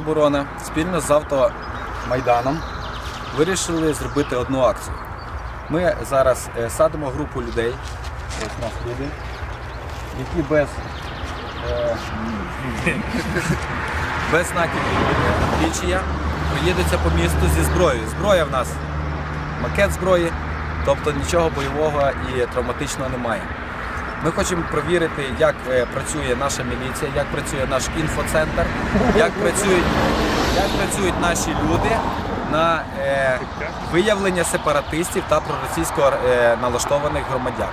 самооборона спільно з автомайданом вирішили зробити одну акцію. Ми зараз е, садимо групу людей, ось у нас люди, які без, е, без знаків відчія проїдуться по місту зі зброєю. Зброя в нас макет зброї, тобто нічого бойового і травматичного немає. Ми хочемо провірити, як е, працює наша міліція, як працює наш інфоцентр, як працюють, як працюють наші люди на е, виявлення сепаратистів та проросійсько е, налаштованих громадян.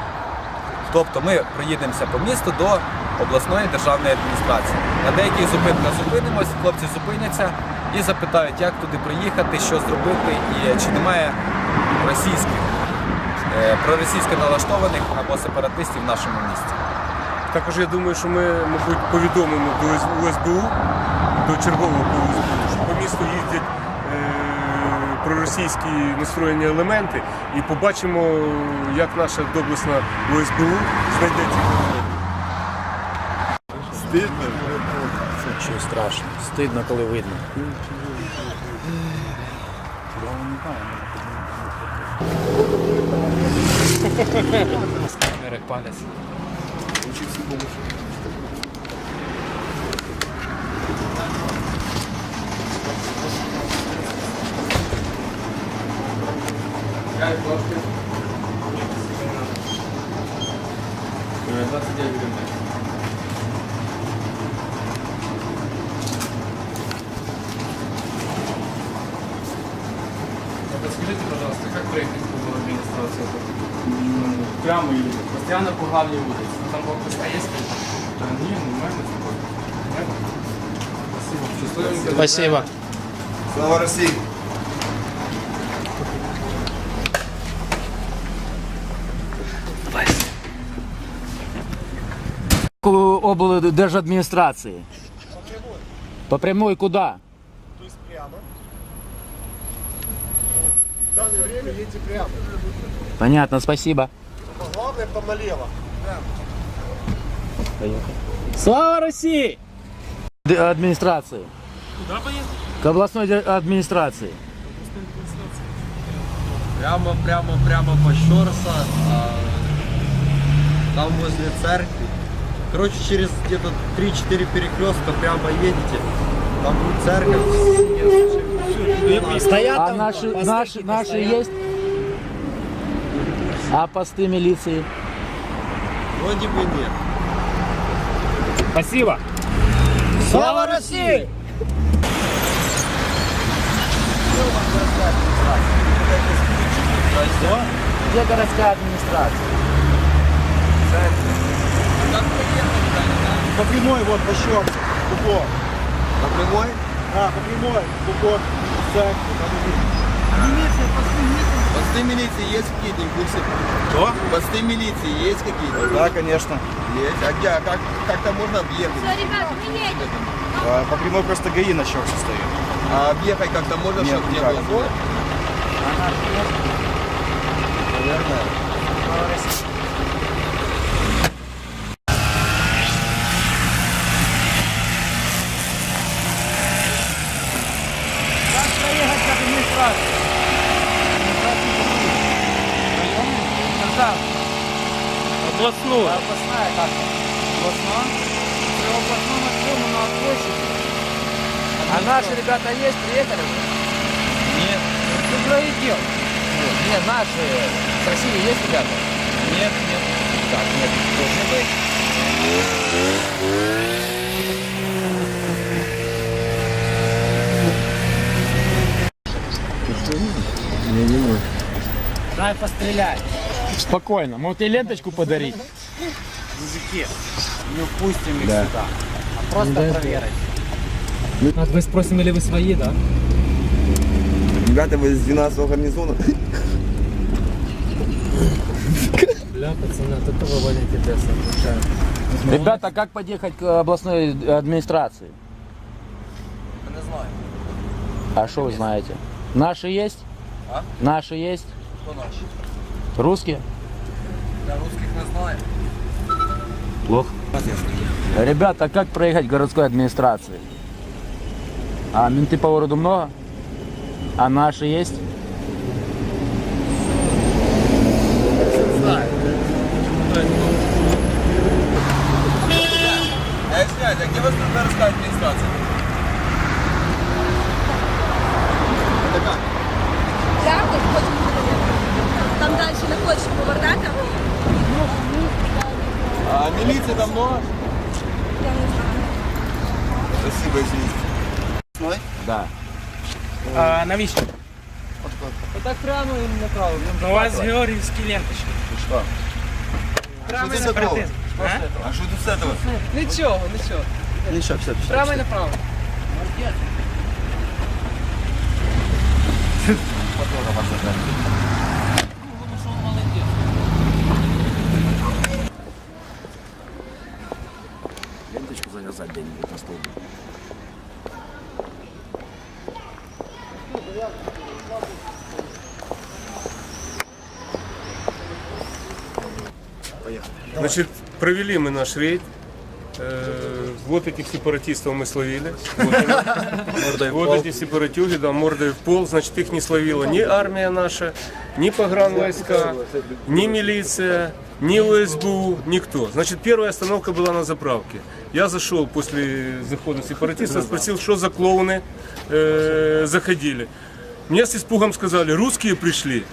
Тобто ми проїдемося по місту до обласної державної адміністрації. На деяких зупинках зупинимось, хлопці зупиняться і запитають, як туди приїхати, що зробити і чи немає російських, проросійсько налаштованих або сепаратистів в нашому місті. Також я думаю, що ми, мабуть, повідомимо до УСБУ, до чергового УСБУ, що по місту їздять е, проросійські настроєні елементи, і побачимо, як наша доблесна УСБУ знайде цих людей. Що страшно. Стидно, коли видно. Камери палець. Подскажите, пожалуйста, как проехать в угол администрации? Прямо или постоянно по главной улице? Там блокпоста есть? Да не, нормально спокойно. Нормально. Спасибо. Счастливенько. Спасибо. Слава России! облдержадминистрации. По прямой куда? То есть прямо. В данное время едете прямо. Понятно, спасибо. Главное, там налево. Слава России! Д- Администрации. Куда поїхати? К областной администрации. Прямо, прямо, прямо по Щорса, а, там возле церкви. Короче, через где-то 3-4 перекрестка прямо едете. Там будет церковь. Стоят а наши, наши, наши есть? А посты милиции? Вроде бы нет. Спасибо. Слава России! Где городская администрация? По прямой, вот, по щелке. Упор. На прямой? Да, по прямой. Упор. Посты милиции есть какие-то в курсе? Что? Посты милиции есть какие-то? Да, конечно. Есть. А где? А как, как-то можно объехать? Все, ребята, мы едем. А, По прямой просто ГАИ на щелке стоит. А объехать как-то можно, Нет, чтобы не было? Наверное. Как проехать к администрации? Обласну. Областная как? Областная? При областном отцу на площади. А наши ребята есть, приехали уже? Нет. Что твои дел? Нет, наши. С России есть ребята? Нет, нет. Так, нет, должны быть. Дай пострелять. Спокойно. Могут и ленточку подарить. Мужики, не упустим их сюда. А просто проверить. А вы спросим, или вы свои, да? Ребята, вы из 12 гарнизона. Бля, пацаны, от этого Ваня интересно. Ребята, как подъехать к областной администрации? Не знаю. А что вы знаете? Наши есть? А? Наши есть? Кто наш? Русские? Я русских не знаю. Плохо. Ребята, как проехать к городской администрации? А менты по городу много? А наши есть? Я извиняюсь, а где вас городская администрация? От потім там далі не хочеш повертати. А милиции там много? Я не знаю. Спасибо, извините. Да. А навіщо? Так прямо і направо. У вас георгіївські ленточки. Что? Прямо і направо. А что тут с этого? Нічого, нічого. Ничего, все, Прямо і направо. Ленточку завязать где-нибудь на столбе. Значит, провели мы наш рейд. Э, Вот этих сепаратистов мы словили. Вот, вот эти сепаратюги, да, мордой в пол. Значит, их не словила ни армия наша, ни погранвойска, ни милиция, ни ОСБУ, никто. Значит, первая остановка была на заправке. Я зашел после захода сепаратистов, спросил, что за клоуны э, заходили. Мне с испугом сказали, русские пришли.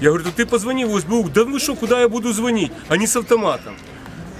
Я говорю, да ты позвони в ОСБУ. Да вы что, куда я буду звонить? Они с автоматом.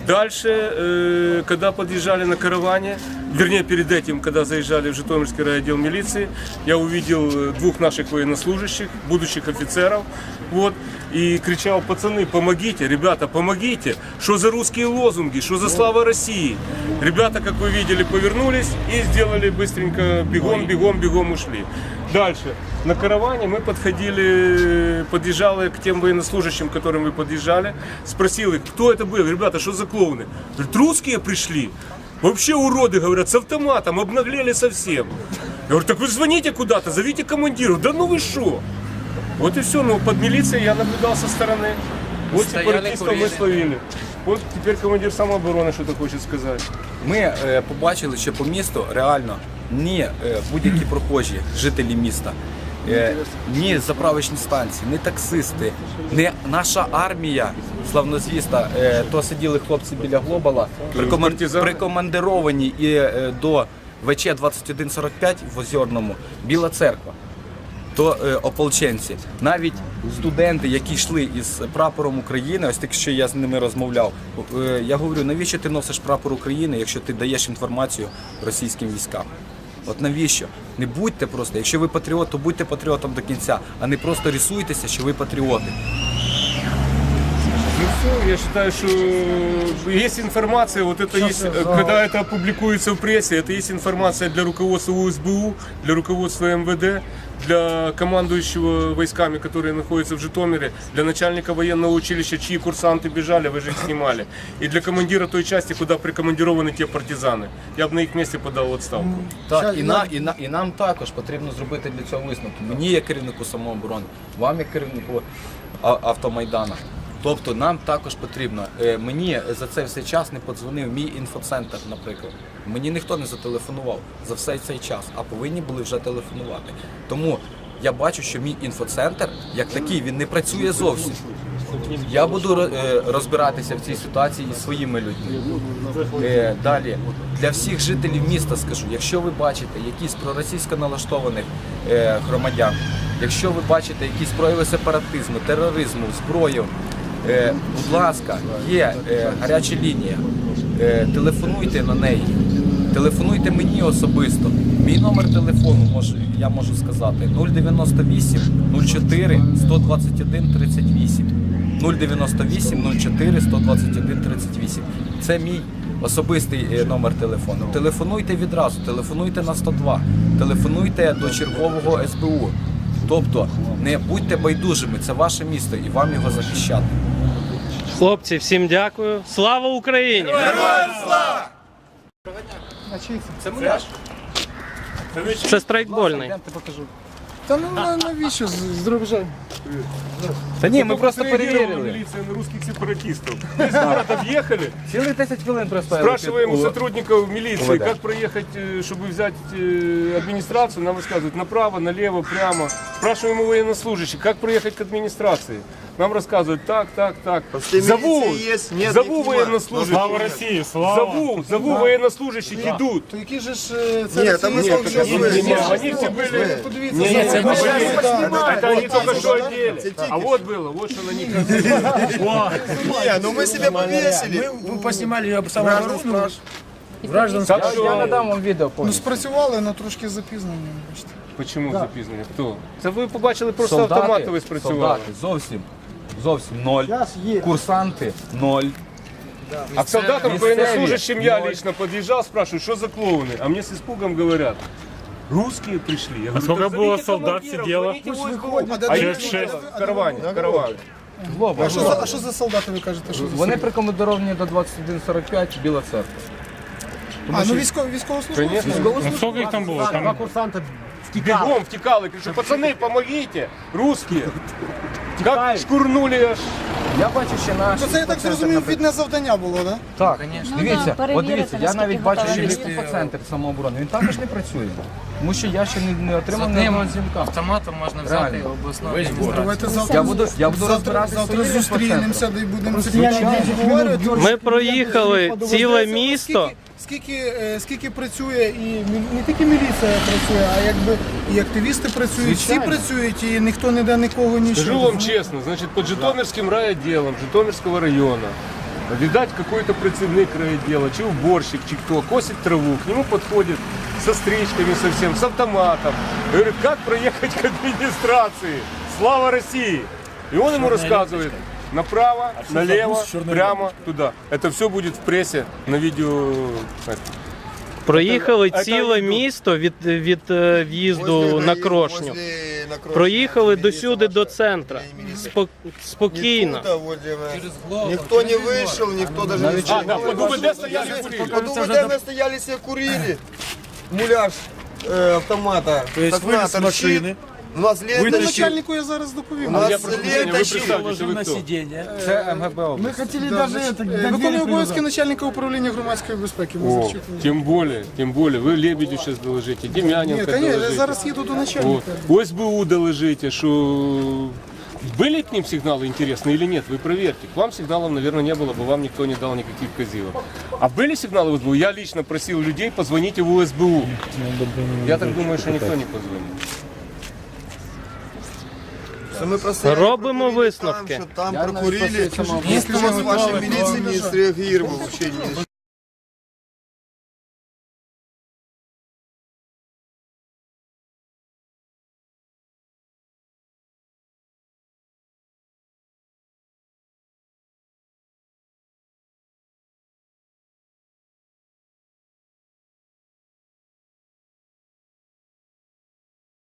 Дальше, э, когда подъезжали на караване, вернее, перед этим, когда заезжали в Житомирский райотдел милиции, я увидел э, двух наших военнослужащих, будущих офицеров, вот, и кричал, пацаны, помогите, ребята, помогите, что за русские лозунги, что за слава России. Ребята, как вы видели, повернулись и сделали быстренько бегом, бегом, бегом ушли. Дальше. На караване мы подходили, подъезжали к тем военнослужащим, к которым мы подъезжали. Спросил их, кто это был? Ребята, что за клоуны? Говорят, русские пришли. Вообще уроды, говорят, с автоматом, обнаглели совсем. Я говорю, так вы звоните куда-то, зовите командиров. Да ну вы что? Вот и все, ну под милицией я наблюдал со стороны. Вот Стояли, сепаратистов мы курили. словили. Вот теперь командир самообороны что-то хочет сказать. Ми е, побачили, що по місту реально ні е, будь-які прохожі, жителі міста, е, ні заправочні станції, ні таксисти, ні наша армія славнозвіста, е, то сиділи хлопці біля Глобала, прикоман- партизани. прикомандировані і е, до ВЧ 2145 в Озерному Біла церква. То е, ополченці, навіть студенти, які йшли із прапором України, ось так що я з ними розмовляв. е, я говорю, навіщо ти носиш прапор України, якщо ти даєш інформацію російським військам? От навіщо? Не будьте просто, якщо ви патріот, то будьте патріотом до кінця, а не просто рисуйтеся, що ви патріоти Ну все, я считаю, что есть информация, вот это есть, э, когда это опубликуется в прессе, это есть информация для руководства УСБУ, для руководства МВД, для командующего войсками, которые находятся в Житомире, для начальника военного училища, чьи курсанты бежали, вы же их снимали, и для командира той части, куда прикомандированы те партизаны. Я бы на их месте подал в отставку. Так, і, на, і, на, і нам також потрібно зробити для цього висновки. Мені як керівнику самооборони, вам як керівнику а- автомайдана. Тобто нам також потрібно. Е, Мені за цей все час не подзвонив мій інфоцентр, наприклад. Мені ніхто не зателефонував за все цей час, а повинні були вже телефонувати. Тому я бачу, що мій інфоцентр, як такий, він не працює зовсім. Я буду е, розбиратися в цій ситуації із своїми людьми. Е, Далі для всіх жителів міста скажу, якщо ви бачите якісь проросійсько налаштованих громадян, якщо ви бачите якісь прояви сепаратизму, тероризму, зброю, будь ласка, є е, гаряча лінія. Е, Телефонуйте на неї. Телефонуйте мені особисто. Мій номер телефону можу, я можу сказати 098 04 121 38. 098 04 121 38. Це мій особистий е, номер телефону. Телефонуйте відразу, телефонуйте на 102, телефонуйте до чергового СБУ. Тобто не будьте байдужими, це ваше місто і вам його захищати. Хлопці, всім дякую. Слава Україні! Це муляж. Це страйкбольний. Я покажу. Та ну на- навіщо з, з дробежем? Та ні, ми просто Отреагировала перевірили. милиция на русских сепаратистов. Весь город объехали, Цілих 10 хвилин простояли. спрашиваем у під- сотрудников милиции, УВД. как проехать, э, чтобы взять э, администрацию. Нам рассказывают направо, налево, прямо. Спрашиваем у военнослужащих, как проехать к администрации. Нам рассказывают так, так, так. Посты Зову, милиции есть, нет, зову их нема. военнослужащих. Слава России, слава! Зову, зову военнослужащих, идут. То які же ж е, це Ні, це там є не скільки скільки ж ви- ви- Не, они все были... Подивіться, Не, це не, ми это щас были- знімаємо. Это они только что Это одели. тики. А вот было, вот что на них. Не, ну мы себя повесили. Ми поснімали його саме Граждан спрашивают. Так Я что... надам вам відео Ну повністю. спрацювали, але трошки запізнені, бачите. Почему запізнення? Хто? Це ви побачили просто Солдати, автомати ви спрацювали. солдати зовсім, зовсім ноль. Курсанти ноль. А к солдатам Місцеві. военнослужащим я Ноль. лично подъезжал, спрашиваю, что за клоуны? А мне с испугом говорят, русские пришли. Я говорю, сколько «Так было зовите солдат командиров, сидело? зовите войско». А де А ви- их шесть в караване, в караване. А що, за- а що за солдати ви кажете? Що за Вони прикомандировані до 21.45 Біла церква. А, ну військово, військовослужбовці. Конечно. Ну, сколько их там было? Там Бегом втекал и кричу, пацаны, помогите, русские. Как шкурнули аж. Я бачу ще наші. То це я так зрозумів, відне завдання було, так? Так, Ну дивіться, да, от перевірити, дивіться, я наскільки навіть бачу, готові що люди. інфоцентр самооборони, він також не працює. Тому що я ще не, не отримав ні одного дзвінка. Автоматом можна взяти Реально. обласну Давайте завтра, Я буду, я буду завтра, розбиратися завтра зустрінемося де будемо питання обговорювати. Ми проїхали ціле місто. Скільки, е, скільки працює і не тільки міліція працює, а якби і активісти працюють, всі працюють, і ніхто ніде нікого нічого. Скажу вам честно, значит, под Житомирским райотделом Житомирского района, видать, какой-то працівник райотдела, чи уборщик, чи кто, косит траву, к нему подходит со стричками совсем, с автоматом. Говорит, как проехать к администрации? Слава России! И он ему рассказывает, направо, налево, прямо, туда. Это все будет в прессе на видео. Проїхали Це- ціле це- місто від, від е, в'їзду Возле на ГАИ, Крошню. возле на Крошню. Проїхали Милиция досюди до наша. центра. Спо- Спокійно. Никуда, возле ВС. Никто не вышел, никто даже не А, да, под УВД стояли курили. Под УВД мы стояли себе курили. Муляж э, автомата. То есть вы с машины. У нас лента. Ну, начальнику я зараз У доповім. нас Я прошу прощения, вы лента щит. представьте, вы кто? Це МГБ область. хотіли даже виконує обов'язки начальника управління громадської безпеки. О, Мазурчук. тем более, тем более. Вы Лебедю сейчас доложите, Ні, Демьяненко конечно, я доложите. зараз їду до Вот. начальника. ОСБУ доложите, что были к ним сигналы интересные или нет, вы проверьте. К вам сигналов, наверное, не было бы, вам никто не дал никаких козилов. А были сигналы в СБУ? Я лично просил людей, позвоните в УСБУ. Я так думаю, что никто не позвонит. Что ми просто Робимо висновки. Там, что там прокурили. у вас вашей милиции не на что.